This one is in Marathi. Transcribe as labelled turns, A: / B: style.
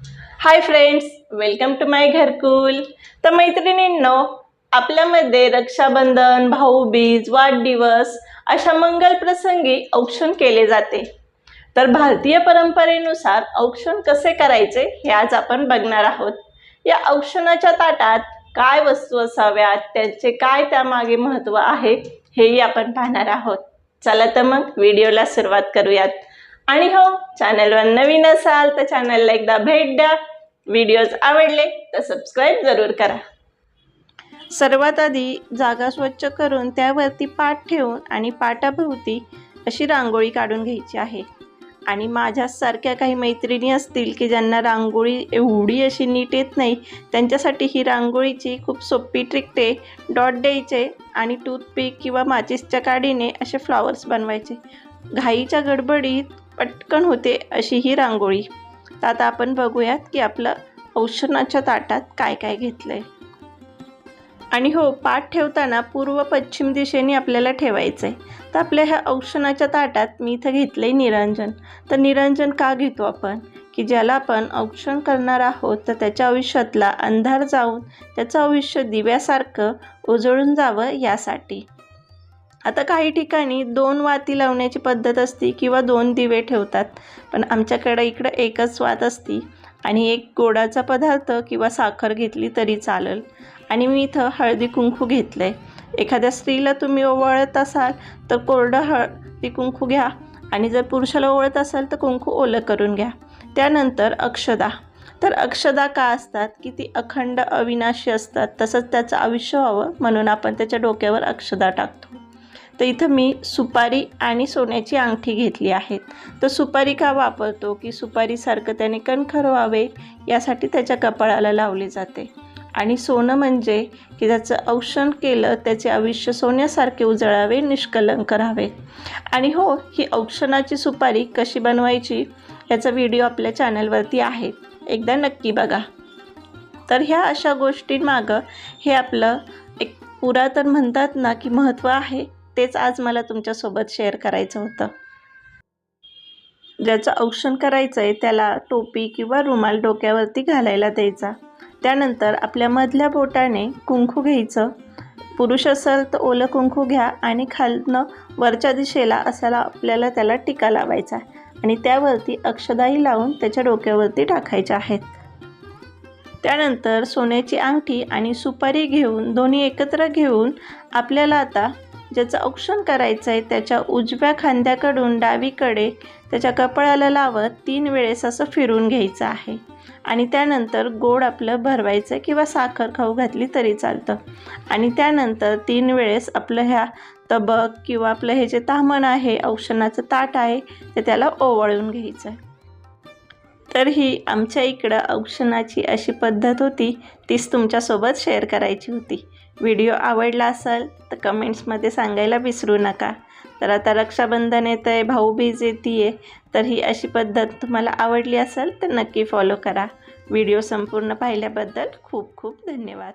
A: Hi friends welcome to my Gharkul तर मैत्रिणींनो आपल्यामध्ये रक्षाबंधन भाऊबीज वाढदिवस अशा मंगल प्रसंगी औक्षण केले जाते तर भारतीय परंपरेनुसार औक्षण कसे करायचे हे आज आपण बघणार आहोत या औक्षणाच्या ताटात काय वस्तू असाव्यात त्यांचे काय त्यामागे महत्त्व आहे हेही आपण पाहणार आहोत चला तर मग व्हिडिओला सुरुवात करूयात आणि हो चॅनलवर नवीन असाल तर चॅनलला एकदा भेट द्या. व्हिडिओज आवडले तर सबस्क्राईब जरूर करा. सर्वात आधी जागा स्वच्छ करून त्यावरती पाठ ठेवून आणि पाटाभोवती अशी रांगोळी काढून घ्यायची आहे. आणि माझ्यासारख्या काही मैत्रिणी असतील की ज्यांना रांगोळी एवढी अशी नीट येत नाही त्यांच्यासाठी ही रांगोळीची खूप सोपी ट्रिकटे डॉट द्यायचे आणि टूथपिक किंवा माचिसच्या काडीने असे फ्लॉवर्स बनवायचे. घाईच्या गडबडीत पटकन होते अशी ही रांगोळी. तर आता आपण बघूयात की आपलं औषणाच्या ताटात काय काय घेतलं आहे आणि हो पाठ ठेवताना पूर्व पश्चिम दिशेने आपल्याला ठेवायचं आहे तर आपल्या ह्या औषणाच्या ताटात मी इथं घेतलं आहे निरंजन. तर निरंजन का घेतो आपण? की ज्याला आपण औक्षण करणार आहोत तर त्याच्या आयुष्यातला अंधार जाऊन त्याचं आयुष्य दिव्यासारखं उजळून जावं यासाठी. आता काही ठिकाणी दोन वाती लावण्याची पद्धत असती किंवा दोन दिवे ठेवतात पण आमच्याकडे इकडं एकच वात असती आणि एक गोडाचा पदार्थ किंवा साखर घेतली तरी चालेल. आणि मी इथं हळदी कुंकू घेतलं आहे एखाद्या स्त्रीला तुम्ही ओवाळत असाल तर कोरडं हळदी कुंकू घ्या आणि जर पुरुषाला ओवळत असाल तर कुंकू ओलं करून घ्या. त्यानंतर अक्षदा. तर अक्षदा का असतात? की ती अखंड अविनाशी असतात. तसंच त्याचं आयुष्य व्हावं म्हणून आपण त्याच्या डोक्यावर अक्षदा टाकतो. तर इथं मी सुपारी आणि सोन्याची अंगठी घेतली आहेत तर सुपारी का वापरतो? की सुपारीसारखं त्याने कणखर व्हावे? यासाठी त्याच्या कपाळाला लावले जाते. आणि सोनं म्हणजे की त्याचं औषण केलं त्याचे आयुष्य सोन्यासारखे उजळावे निष्कलंक राहावे. आणि हो ही औक्षणाची सुपारी कशी बनवायची? याचा व्हिडिओ आपल्या चॅनलवरती आहे. एकदा नक्की बघा. तर ह्या अशा गोष्टींमागं हे आपलं एक पुरातन म्हणतात ना की महत्त्व आहे. तेच आज मला तुमच्यासोबत शेअर करायचं होतं. ज्याचं औक्षण करायचं आहे त्याला टोपी किंवा रुमाल डोक्यावरती घालायला द्यायचा. त्यानंतर आपल्या मधल्या बोटाने कुंकू घ्यायचं. पुरुष असेल तर ओलं कुंकू घ्या आणि खालनं वरच्या दिशेला असायला आपल्याला त्याला टिका लावायचा आणि त्यावरती अक्षदाही लावून त्याच्या डोक्यावरती टाकायच्या आहेत. त्यानंतर सोन्याची अंगठी आणि सुपारी घेऊन दोन्ही एकत्र घेऊन आपल्याला आता ज्याचं औक्षण करायचं आहे त्याच्या उजव्या खांद्याकडून डावीकडे त्याच्या कपाळाला लावत तीन वेळेस असं फिरून घ्यायचं आहे. आणि त्यानंतर गोड आपलं भरवायचं किंवा साखर खाऊ घातली तरी चालतं. आणि त्यानंतर तीन वेळेस आपलं ह्या तबक किंवा आपलं हे जे तामण आहे औषणाचं ताट आहे ते त्याला ओवाळून घ्यायचं आहे तर ही आमच्या इकडं औक्षणाची अशी पद्धत होती तीच तुमच्यासोबत शेअर करायची होती. व्हिडिओ आवडला असेल तर कमेंट्समध्ये सांगायला विसरू नका. तर आता रक्षाबंधन येतं आहे भाऊबीज येते आहे तर ही अशी पद्धत तुम्हाला आवडली असेल तर नक्की फॉलो करा. व्हिडिओ संपूर्ण पाहिल्याबद्दल खूप खूप धन्यवाद.